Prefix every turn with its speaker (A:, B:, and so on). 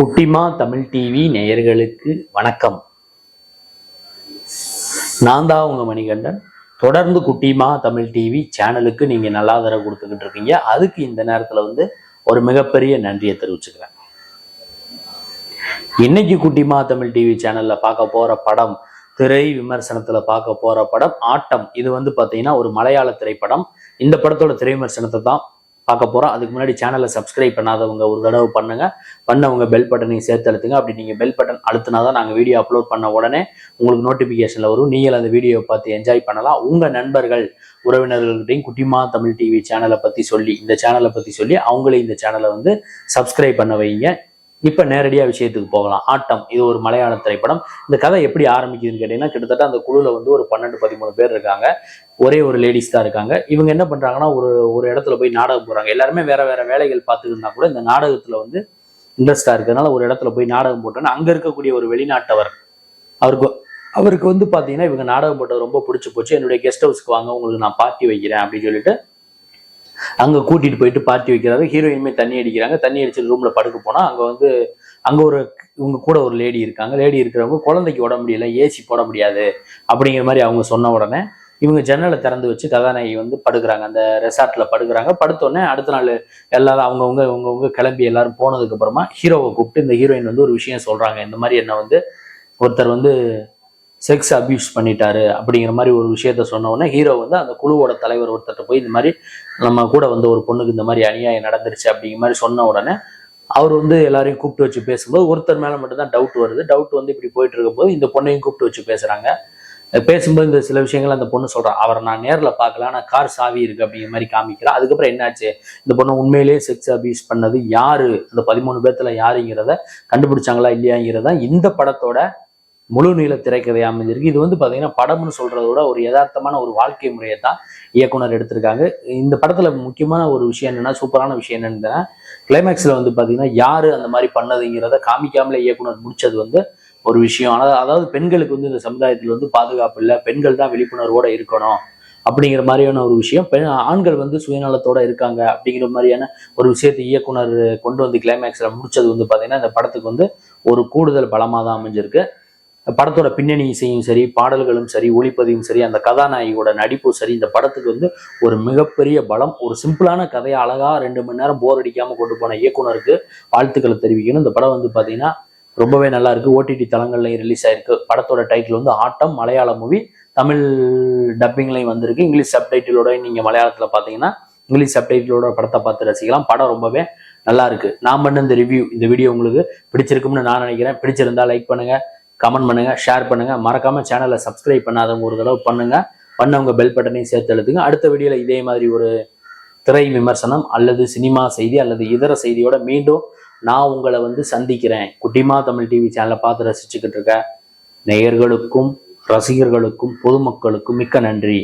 A: குட்டிமா தமிழ் டிவி நேயர்களுக்கு வணக்கம். நான் தான் உங்க மணிகண்டன். தொடர்ந்து குட்டிமா தமிழ் டிவி சேனலுக்கு நீங்க நல்லா தர கொடுத்துக்கிட்டு இருக்கீங்க. அதுக்கு இந்த நேரத்துல வந்து ஒரு மிகப்பெரிய நன்றியை தெரிவிச்சுக்கிறேன். இன்னைக்கு குட்டிமா தமிழ் டிவி சேனல்ல பார்க்க போற படம் திரை விமர்சனத்துல பார்க்க போற படம் ஆட்டம். இது வந்து பாத்தீங்கன்னா ஒரு மலையாள திரைப்படம். இந்த படத்தோட திரை விமர்சனத்தை தான் பார்க்க போகிறோம் அதுக்கு முன்னாடி சேனலை சப்ஸ்கிரைப் பண்ணாதவங்க ஒரு தடவை பண்ணுங்க. பண்ணவங்க பெல் பட்டனையும் சேர்த்து அழுத்துங்க அப்படி நீங்கள் பெல் பட்டன் அழுத்தினா தான் நாங்கள் வீடியோ அப்லோட் பண்ண உடனே உங்களுக்கு நோட்டிஃபிகேஷனில் வரும். நீங்கள் அந்த வீடியோவை பார்த்து என்ஜாய் பண்ணலாம். உங்கள் நண்பர்கள் உறவினர்கள்கிட்டையும் குட்டிமா தமிழ் டிவி சேனலை பற்றி சொல்லி இந்த சேனலை பற்றி சொல்லி அவங்களே இந்த சேனலை வந்து சப்ஸ்கிரைப் பண்ண வைங்க. இப்ப நேரடியா விஷயத்துக்கு போகலாம். ஆட்டம் இது ஒரு மலையாள திரைப்படம். இந்த கதை எப்படி ஆரம்பிக்குதுன்னு கேட்டீங்கன்னா கிட்டத்தட்ட அந்த குழுல வந்து ஒரு பன்னெண்டு பதிமூணு பேர் இருக்காங்க. ஒரே ஒரு லேடிஸ் தான் இருக்காங்க. இவங்க என்ன பண்றாங்கன்னா ஒரு ஒரு இடத்துல போய் நாடகம் போறாங்க எல்லாருமே வேற வேற வேலைகள் பார்த்துட்டு கூட இந்த நாடகத்துல வந்து இன்ட்ரெஸ்டா இருக்கிறதுனால ஒரு இடத்துல போய் நாடகம் போட்டோன்னா அங்க இருக்கக்கூடிய ஒரு வெளிநாட்டவர் அவருக்கு அவருக்கு வந்து பாத்தீங்கன்னா இவங்க நாடகம் போட்டது ரொம்ப பிடிச்சி போச்சு. என்னுடைய கெஸ்ட் ஹவுஸ்க்கு வாங்க உங்களுக்கு நான் பார்ட்டி வைக்கிறேன் அப்படின்னு சொல்லிட்டு அங்க கூட்டிட்டு போயிட்டு பார்ட்டி வைக்கிறாரு ஹீரோயினுமே தண்ணி அடிக்கிறாங்க. தண்ணி அடிச்சுட்டு ரூம்ல படுக்க போனா அங்க வந்து அங்க ஒரு இவங்க கூட ஒரு லேடி இருக்காங்க. லேடி இருக்கிறவங்க குழந்தைக்கு உட முடியல ஏசி போட முடியாது அப்படிங்கிற மாதிரி அவங்க சொன்ன உடனே இவங்க ஜன்னலை திறந்து வச்சு கதாநாயகி வந்து படுக்கிறாங்க. அந்த ரெசார்ட்ல படுக்கிறாங்க. படுத்த உடனே அடுத்த நாள் எல்லாரும் அவங்கவுங்க அவங்கவுங்க கிளம்பி எல்லாரும் போனதுக்கு அப்புறமா ஹீரோவை கூப்பிட்டு இந்த ஹீரோயின் வந்து ஒரு விஷயம் சொல்றாங்க. இந்த மாதிரி என்ன வந்து ஒருத்தர் வந்து செக்ஸ் அபியூஸ் பண்ணிட்டாரு அப்படிங்கிற மாதிரி ஒரு விஷயத்த சொன்ன உடனே ஹீரோ வந்து அந்த குழுவோட தலைவர் ஒருத்தர் போய் இந்த மாதிரி நம்ம கூட வந்து ஒரு பொண்ணுக்கு இந்த மாதிரி அநியாயம் நடந்துருச்சு அப்படிங்கிற மாதிரி சொன்ன உடனே அவர் வந்து எல்லாரையும் கூப்பிட்டு வச்சு பேசும்போது ஒருத்தர் மேலே மட்டும்தான் டவுட் வருது. டவுட் வந்து இப்படி போயிட்டு இருக்கும்போது இந்த பொண்ணையும் கூப்பிட்டு வச்சு பேசுகிறாங்க பேசும்போது இந்த சில விஷயங்கள் அந்த பொண்ணு சொல்கிறான் அவரை நான் நேரில் பார்க்கல ஆனால் கார் சாவி இருக்கு அப்படிங்கிற மாதிரி காமிக்கிறேன் அதுக்கப்புறம் என்னாச்சு? இந்த பொண்ணு உண்மையிலேயே செக்ஸ் அபியூஸ் பண்ணது யாரு? அந்த பதிமூணு பேர்த்துல யாருங்கிறத கண்டுபிடிச்சாங்களா இல்லையாங்கிறத இந்த படத்தோட முழு நீள திரைக்கதை அமைஞ்சிருக்கு. இது வந்து பார்த்தீங்கன்னா படம்னு சொல்றதோட விட ஒரு யதார்த்தமான ஒரு வாழ்க்கை முறையை தான் இயக்குனர் எடுத்திருக்காங்க. இந்த படத்துல முக்கியமான ஒரு விஷயம் என்னன்னா சூப்பரான விஷயம் என்னன்னா கிளைமேக்ஸ்ல வந்து பார்த்தீங்கன்னா யாரு அந்த மாதிரி பண்ணதுங்கிறத காமிக்காமலே இயக்குனர் முடிச்சது வந்து ஒரு விஷயம். ஆனால் அதாவது பெண்களுக்கு வந்து இந்த சமுதாயத்தில் வந்து பாதுகாப்பு இல்லை. பெண்கள் தான் விழிப்புணர்வோட இருக்கணும் அப்படிங்கிற மாதிரியான ஒரு விஷயம். பெண் ஆண்கள் வந்து சுயநலத்தோட இருக்காங்க அப்படிங்கிற மாதிரியான ஒரு விஷயத்தை இயக்குனர் கொண்டு வந்து கிளைமேக்ஸ்ல முடிச்சது வந்து பார்த்தீங்கன்னா இந்த படத்துக்கு வந்து ஒரு கூடுதல் பலமாக தான் அமைஞ்சிருக்கு. படத்தோட பின்னணி இசையும் சரி பாடல்களும் சரி ஒளிப்பதிவும் சரி அந்த கதாநாயகியோட நடிப்பும் சரி இந்த படத்துக்கு வந்து ஒரு மிகப்பெரிய பலம் ஒரு சிம்பிளான கதையை அழகா ரெண்டு மணி நேரம் போர் அடிக்காமல் கொண்டு போன இயக்குனருக்கு வாழ்த்துக்களை தெரிவிக்கணும். இந்த படம் வந்து பார்த்தீங்கன்னா ரொம்பவே நல்லா இருக்கு. ஓடிடி தளங்கள்லையும் ரிலீஸ் ஆயிருக்கு. படத்தோட டைட்டில் வந்து ஆட்டம் மலையாள மூவி தமிழ் டப்பிங்லையும் வந்திருக்கு. இங்கிலீஷ் சப்டைட்டிலோட நீங்கள் மலையாளத்தில் பார்த்தீங்கன்னா இங்கிலீஷ் சப்டைட்டிலோட படத்தை பார்த்து ரசிக்கலாம். படம் ரொம்பவே நல்லா இருக்கு. நான் பண்ண இந்த ரிவ்யூ இந்த வீடியோ உங்களுக்கு பிடிச்சிருக்கும்னு நான் நினைக்கிறேன். பிடிச்சிருந்தா லைக் பண்ணுங்க. கமெண்ட் பண்ணுங்கள் ஷேர் பண்ணுங்கள் மறக்காமல் சேனலை சப்ஸ்கிரைப் பண்ணாதவங்க ஒரு தடவை பண்ணுங்கள் பண்ணவங்க பெல் பட்டனையும் சேர்த்து எழுதுங்க அடுத்த வீடியோவில் இதே மாதிரி ஒரு திரை விமர்சனம் அல்லது சினிமா செய்தி அல்லது இதர செய்தியோட மீண்டும் நான் உங்களை வந்து சந்திக்கிறேன். குட்டிமா தமிழ் டிவி சேனலை பார்த்து ரசிச்சுக்கிட்டு இருக்க நேயர்களுக்கும் ரசிகர்களுக்கும் பொதுமக்களுக்கும் மிக்க நன்றி.